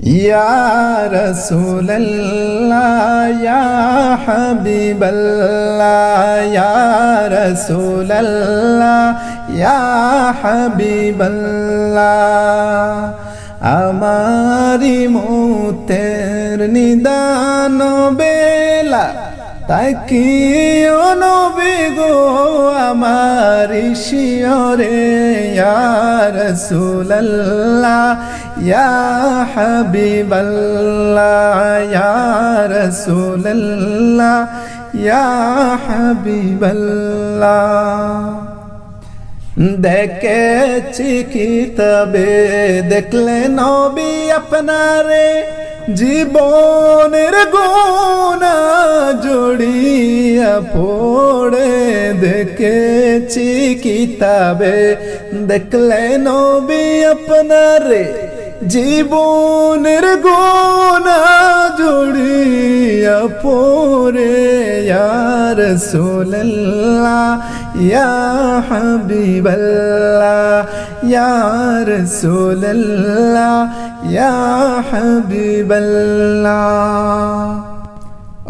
يا رسول الله يا حبيب الله يا رسول الله يا حبيب الله আমারি মুতের নিদান বেলা তাকিও নবী গো আমার শিয়রে ইয়ার সুল্লাহ ইয়া হাবিবাল্লাহ, ইয়া রাসূলুল্লাহ, ইয়া হাবিবাল্লাহ। দেখেছি কিতাবে দেখলে নবী আপনারে জীবনের গোনা জড়িয়া পড়ে দেখেছি কিতাবে। দেখলে নবী আপনারে জীবনের গোনা জড়িয়া পড়ে ইয়ার সোল্লাহ ইয়া হাবিবাল্লাহ, ইয়ার সোল্লাহ ইয়া হাবিবাল্লাহ।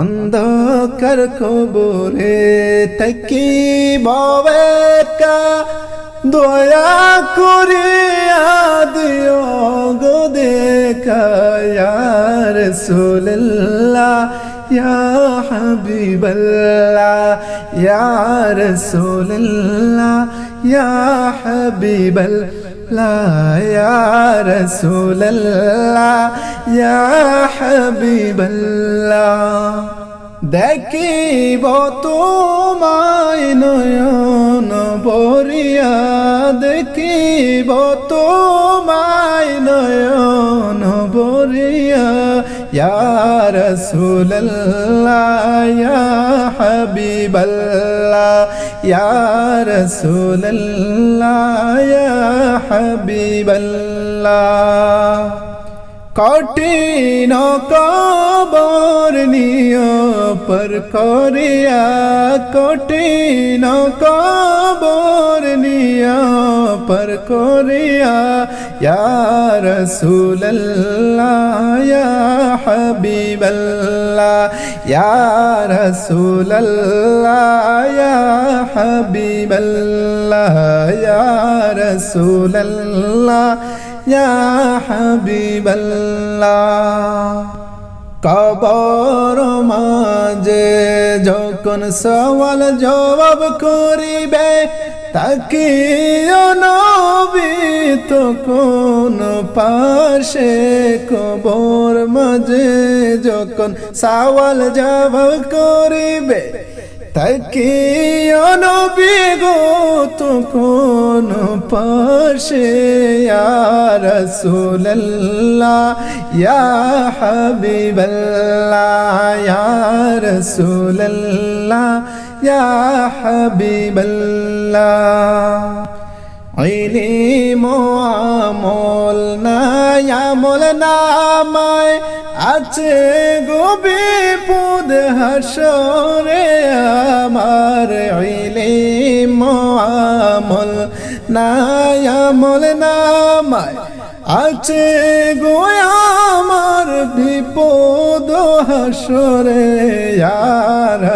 অন্ধকার কবরে তকি বাবেকা দয়া করে ইয়ার সোল্লাহ ইয়া হাবিবাল্লাহ ইয়া রাসূলুল্লাহ ইয়া হাবিবাল্লাহ ইয়া রাসূলুল্লাহ ইয়া হাবিবাল্লাহ দেখিব তোমায় নয়ন বরিয়া দেখিব তোমায় নয়ন বরিয়া ইয়া রাসূলুল্লাহ ইয়া হাবিবাল্লাহ কঠিন কবর নিয় পর করিয়া কঠিন কবর নিয় পর করিয়া, ইয়া রাসূলুল্লাহ, ইয়া হাবিবাল্লাহ, ইয়া রাসূলুল্লাহ, ইয়া হাবিবাল্লাহ ইয়া হাবিবাল্লাহ। কবর মাঝে যখন সওয়াল জবাব করিবে তাকে নবী তখন পাশে কবর মাঝে যখন সওয়াল জবাব করিবে তাকে নবী গো তখন পাশে রসুল্লাহ ইয়া হাবিবাল্লাহ, ইয়া হাবিবাল্লাহ ইলিম আমল না আমল নামায় আছে গোবি পুদ হাসরে আমার। ইলিম আমল না আমল নামায় আছে গো আমার বিপদ হাসরে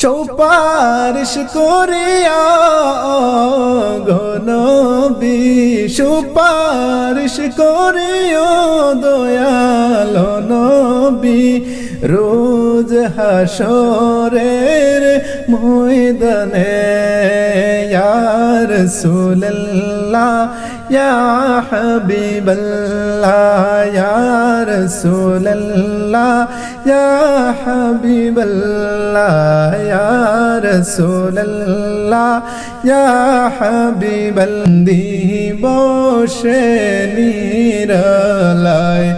সুপারিশ করিয়া গনবি সুপারিশ করিও দয়াল নবী, রোজ হাসরের ময়দানে ইয়ার ইয়া ইয়া রাসূলুল্লাহ, ইয়া হাবিবাল্লাহ। রাসূলুল্লাহ ইয়া হাবিবাল্লাহ বসে নিরলায়।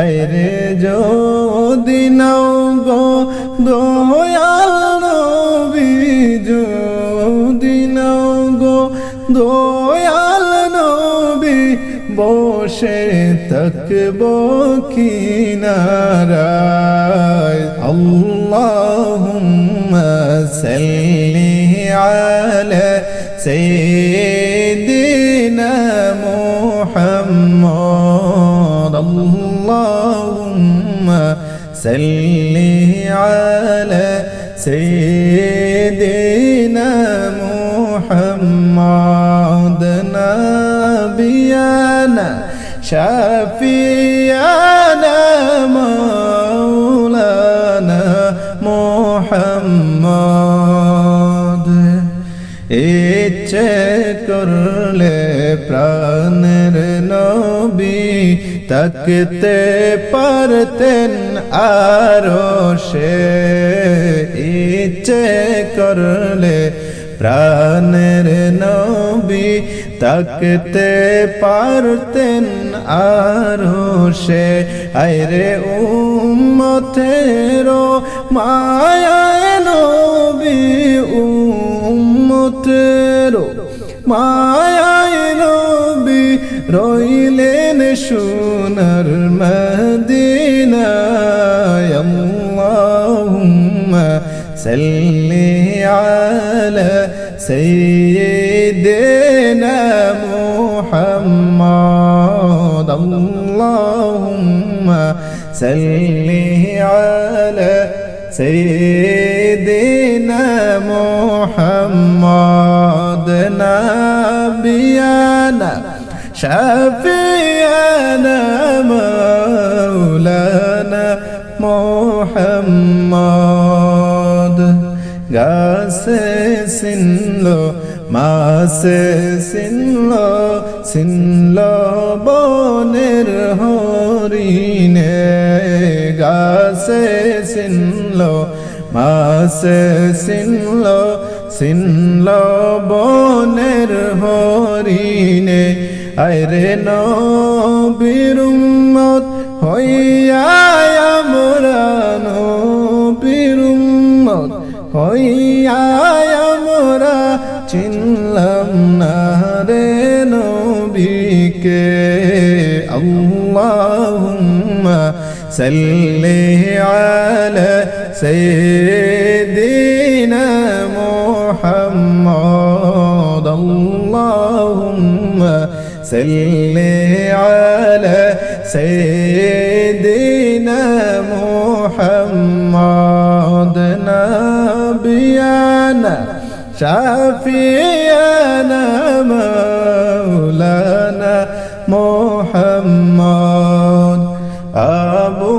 আইরে যদি নাও গো দয়াল নবী যদি গো নবী বসে তকব কিনারায়। আল্লাহুম্মা সাল্লি আলা সাইয়্যিদিনা মুহাম্মদ। আল্লাহুম্মা সাল্লি আলা সাইয়্যিদিনা মুহাম্মদ। নাবিয়ানা শাফিয়ানা মাওলানা মুহাম্মদ ইচ্ছে করলে প্রাণের নবী তাকতে পারতেন আরও সে। ইচ্ছে করলে প্রাণের নবী তাকতে পারতেন আরও সে। আইরে উম্মতেরো মায়ায় নবী, উম্মতেরো মায়ায় নবী রইলেন সোনার মদিনায়। আল্লাহুম্মা সাল্লি আলা سيدنا محمد. اللهم سل على سيدنا محمد. نبينا شفيعنا مولانا محمد. গাছে সিনল মাসে সিনল সিনল বনের হরিণে। গাছে সিনল মাসে সিনল সিনল বনের হরিণে। আরে নবীরুম্মত হইয়া আমরা নবীরুম্মত হইয়া আমরা চিনলাম না রে নবীকে। আল্লাহুম্মা সাল্লি আলা সাইয়্যিদিনা মুহাম্মদ। আল্লাহুম্মা সাল্লি আলা সাইয়্যিদিনা শাফিয়ানা মাওলানা মুহাম্মদ আবু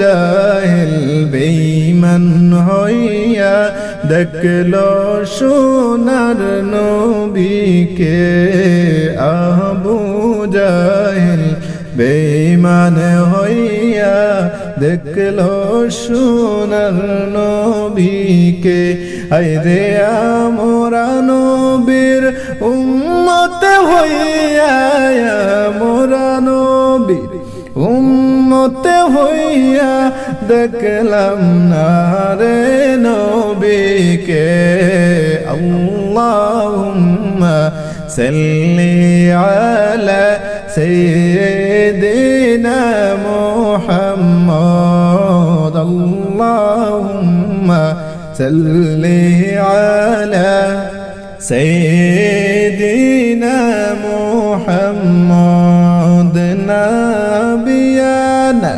জাহেল বেঈমান হইয়া দেখল সোনার নবীকে। আবু জাহেল বেঈমান হইয়া দেখল সোনার নবীকে। আইরে আমরা নবীর উম্মত হইয়া মোরা নবীর উম্মত হইয়া দেখলাম না রে নবীকে। আল্লাহুম্মা সাল্লি আলা সাইয়্যিদিনা আল্লাহুম্মা সাল্লি আলা সাইয়্যিদিনা মুহাম্মদ নাবিয়ানা